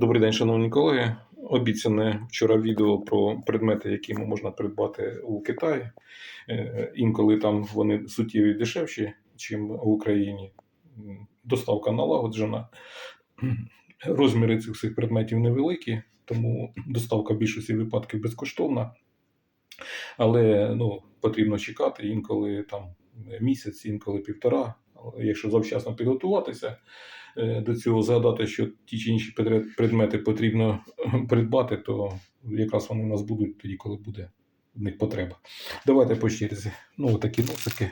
Добрий день, шановні колеги. Обіцяне вчора відео про предмети, які можна придбати у Китаї. Е, Інколи там вони суттєві дешевші, ніж в Україні. Доставка налагоджена. Розміри цих всіх предметів невеликі, тому доставка в більшості випадків безкоштовна. Але ну, потрібно чекати інколи там місяць, інколи півтора. Якщо завчасно підготуватися, до цього згадати, що ті чи інші предмети потрібно е, придбати, то якраз вони у нас будуть тоді, коли буде в них потреба. Давайте по черзі. Ну, такі носики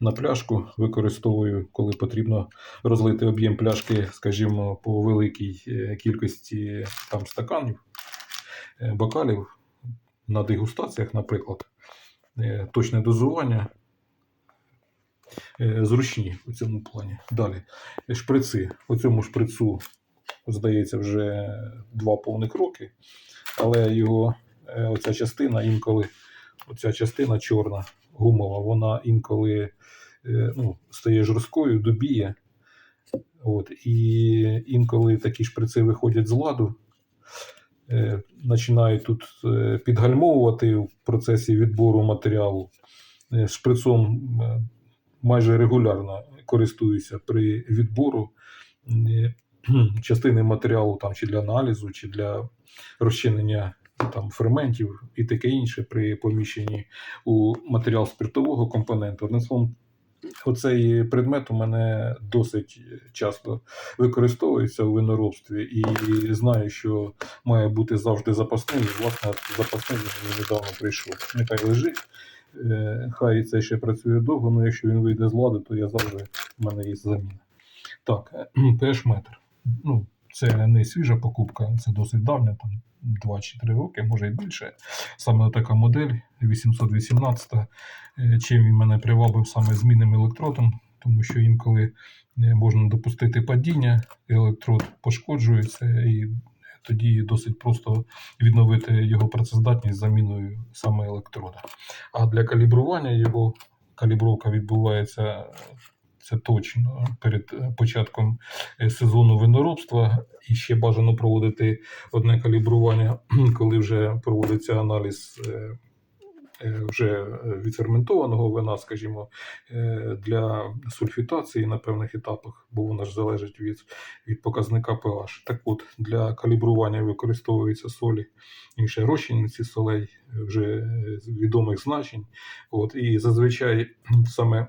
на пляшку використовую, коли потрібно розлити об'єм пляшки, скажімо, по великій е, кількості там стаканів, е, бокалів на дегустаціях, наприклад. Е, Точне дозування е, зручні у цьому плані. Далі. Шприци. У цьому шприцу, здається, вже два повних роки, але його е, оця частина інколи, оця частина чорна, гумова, вона інколи е, ну, стає жорсткою, добіє. От, і інколи такі шприци виходять з ладу, е, починають тут е, підгальмовувати в процесі відбору матеріалу. Е, Шприцом е, майже регулярно користуюся при відбору частини матеріалу там, чи для аналізу, чи для розчинення там, ферментів і таке інше при поміщенні у матеріал спиртового компоненту. Одним словом, оцей предмет у мене досить часто використовується у виноробстві, і знаю, що має бути завжди запасним. І, власне, запасний недавно прийшов. Нехай лежить. Е, Хай це ще працює довго, але якщо він вийде з ладу, то я завжди в мене є заміна. Так, е, pH-метр. Ну, це не свіжа покупка, це досить давня, там 2 чи 3 роки, може і більше. Саме така модель 818. Е, Чим він мене привабив саме змінним електродом, тому що інколи можна допустити падіння, електрод пошкоджується, і тоді досить просто відновити його працездатність заміною саме електрода. А для калібрування його калібровка відбувається це точно перед е, початком е, сезону виноробства. І ще бажано проводити одне калібрування, коли вже проводиться аналіз е, вже відферментованого вина, скажімо, е, для сульфітації на певних етапах, бо вона ж залежить від, від показника pH. Так от, для калібрування використовуються солі, інші розчинниці солей е, вже е, відомих значень. От, і зазвичай саме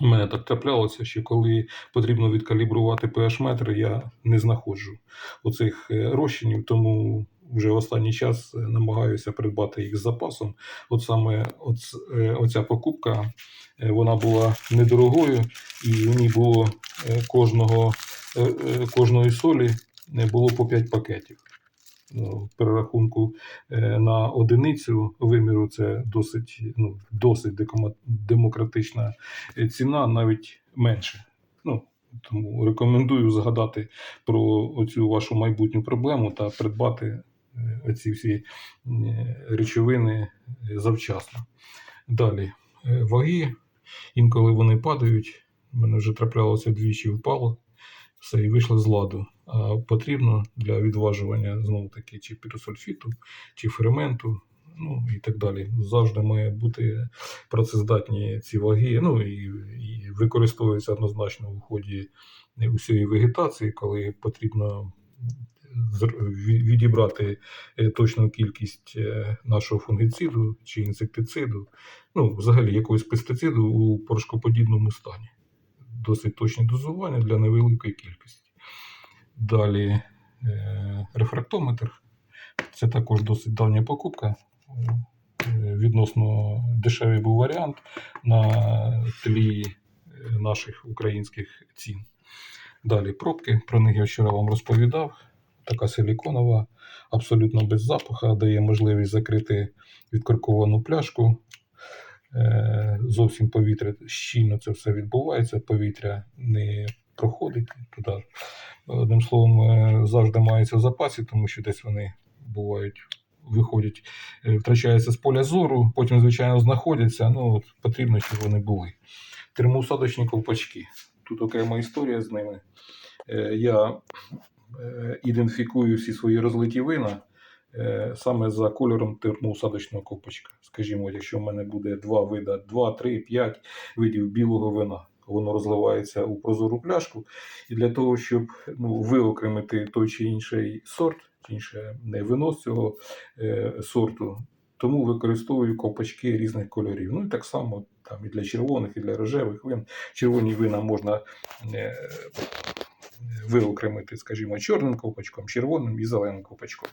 у мене так траплялося, що коли потрібно відкалібрувати pH-метр, я не знаходжу оцих е, розчинів, тому вже останній час е, намагаюся придбати їх з запасом. От саме е, оця покупка е, вона була недорогою, і в ній було кожного, кожної солі було по 5 пакетів. Ну, В перерахунку на одиницю виміру це досить, ну, досить демократична ціна, навіть менше. Ну, тому рекомендую згадати про оцю вашу майбутню проблему та придбати оці всі е, речовини е, завчасно. Далі е, ваги. Інколи вони падають. У мене вже траплялося двічі впало. Все, і вийшло з ладу. А потрібно для відважування знову таки чи піросульфіту, чи ферменту, ну і так далі. Завжди має бути працездатні ці ваги. Ну і, і використовуються однозначно в ході усієї вегетації, коли потрібно відібрати е, точну кількість е, нашого фунгициду чи інсектициду, ну, взагалі якогось пестициду у порошкоподібному стані. Досить точне дозування для невеликої кількості. Далі е, рефрактометр. Це також досить давня покупка. Відносно дешевий був варіант на тлі наших українських цін. Далі пробки. Про них я вчора вам розповідав. Така силіконова, абсолютно без запаха, дає можливість закрити відкорковану пляшку. Е, Зовсім повітря щільно це все відбувається, повітря не проходить туди. Одним словом, е, завжди маються в запасі, тому що десь вони бувають, виходять, е, втрачаються з поля зору, потім, звичайно, знаходяться. Ну, от потрібно, щоб вони були. Термоусадочні ковпачки. Тут окрема історія з ними. Я ідентифікую всі свої розлиті вина е, саме за кольором термоусадочного ковпачка. Скажімо, якщо в мене буде два вида, 2, 3, 5 видів білого вина, воно розливається у прозору пляшку. І для того, щоб ну, виокремити той чи інший сорт, чи інше не вино з цього е, сорту, тому використовую ковпачки різних кольорів. Ну і так само там і для червоних, і для рожевих вин. Червоні вина можна е, виокремити, скажімо, чорним ковпачком, червоним і зеленим ковпачком.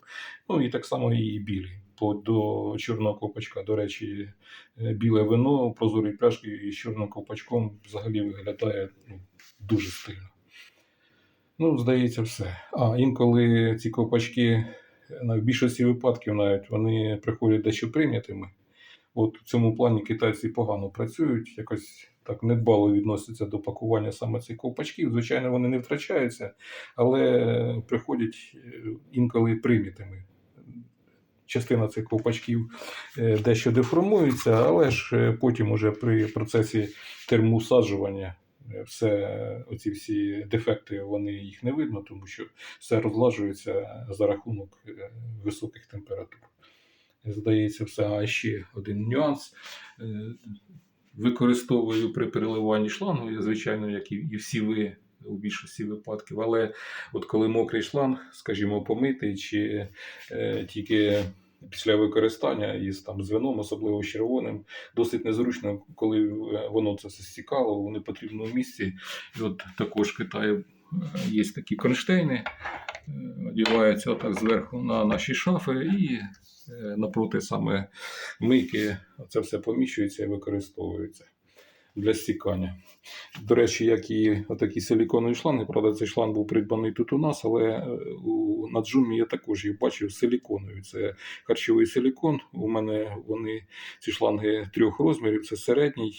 Ну і так само і білі. По, до чорного ковпачка, до речі, е, біле вино в прозорій пляшці із чорним ковпачком взагалі виглядає ну, дуже стильно. Ну, здається, все. А інколи ці ковпачки, на в більшості випадків навіть вони приходять дещо прийнятими. От в цьому плані китайці погано працюють, якось так недбало відносяться до пакування саме цих ковпачків. Звичайно, вони не втрачаються, але приходять е, інколи прийнятими. Частина цих ковпачків е, дещо деформується, але ж е, потім уже при процесі термоусаджування все оці всі дефекти вони їх не видно, тому що все розлажується за рахунок високих температур. Здається, все. А ще один нюанс. Використовую при переливанні шлангу, я, звичайно, як і і всі ви у більшості випадків. Але от коли мокрий шланг, скажімо, помитий, чи е, тільки після використання із там з особливо червоним, досить незручно, коли е, воно це стікало у непотрібному місці. І от також в Китаї е, є такі кронштейни, одягаються отак зверху на наші шафи і е, напроти саме мийки це все поміщується і використовується для стікання. До речі, як і отакі силіконові шланги, правда, цей шланг був придбаний тут у нас, але е, у, на джумі я також їх бачив силіконові. Це харчовий силікон. У мене вони ці шланги трьох розмірів, це середній.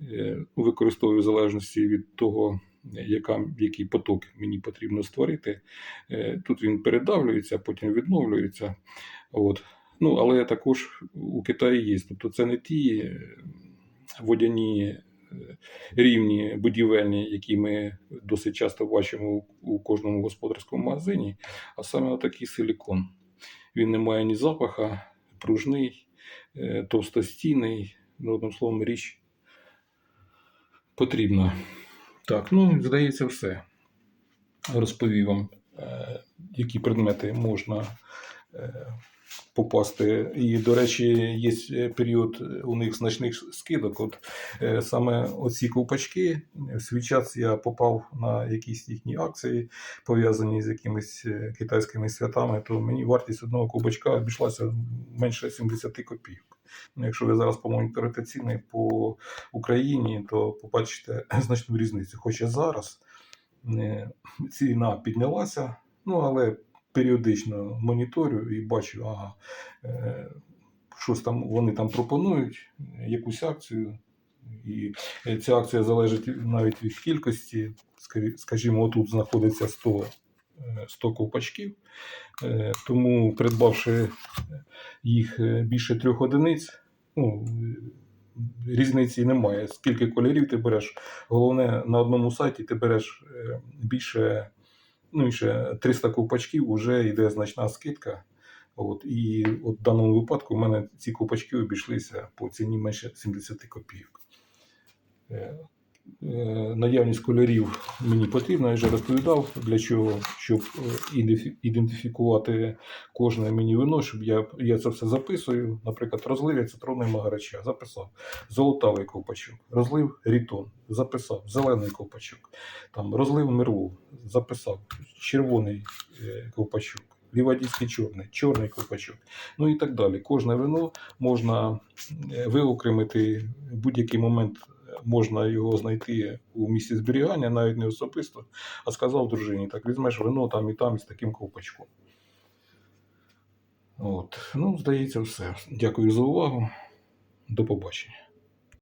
Е, Використовую в залежності від того, яка, який поток мені потрібно створити. Е, Тут він передавлюється, потім відновлюється. От. Ну, але також у Китаї є. Тобто це не ті е, водяні е, рівні будівельні, які ми досить часто бачимо у- кожному господарському магазині, а саме отакий силікон. Він не має ні запаха, пружний, товстостійний. Ну, одним словом, річ потрібна. Так, ну, здається, все. Розповів вам, е, які предмети можна е, попасти. І, до речі, є період у них значних скидок. От е, саме оці ковпачки, в свій час я попав на якісь їхні акції, пов'язані з якимись е, китайськими святами, то мені вартість одного ковпачка обійшлася менше 70 копійок. Ну, якщо ви зараз помоніторите ціни по Україні, то побачите значну різницю. Хоча зараз ціна піднялася, ну але періодично моніторю і бачу, ага, е, щось там вони там пропонують, якусь акцію. І е, ця акція залежить навіть від кількості. Скажімо, отут знаходиться 100, е, 100 ковпачків, Е, тому придбавши їх е, більше трьох одиниць, ну, е, різниці немає. Скільки кольорів ти береш. Головне, на одному сайті ти береш е, більше, ну ще 300 ковпачків, вже йде значна скидка. От, і от в даному випадку в мене ці ковпачки обійшлися по ціні менше 70 копійок. Е, Наявність кольорів мені потрібна, я вже розповідав, для чого, щоб е, ідентифікувати кожне мені вино, щоб я, я це все записую. Наприклад, розлив я цитронний магарача, записав. Золотавий ковпачок, розлив рітон, записав, зелений ковпачок, там, розлив мерлу, записав, червоний е, ковпачок, лівадійський чорний, чорний ковпачок, ну і так далі. Кожне вино можна виокремити будь-який момент. Можна його знайти у місці зберігання, навіть не особисто, а сказав дружині, так візьмеш вино там і там із таким ковпачком. От. Ну, здається, все. Дякую за увагу. До побачення.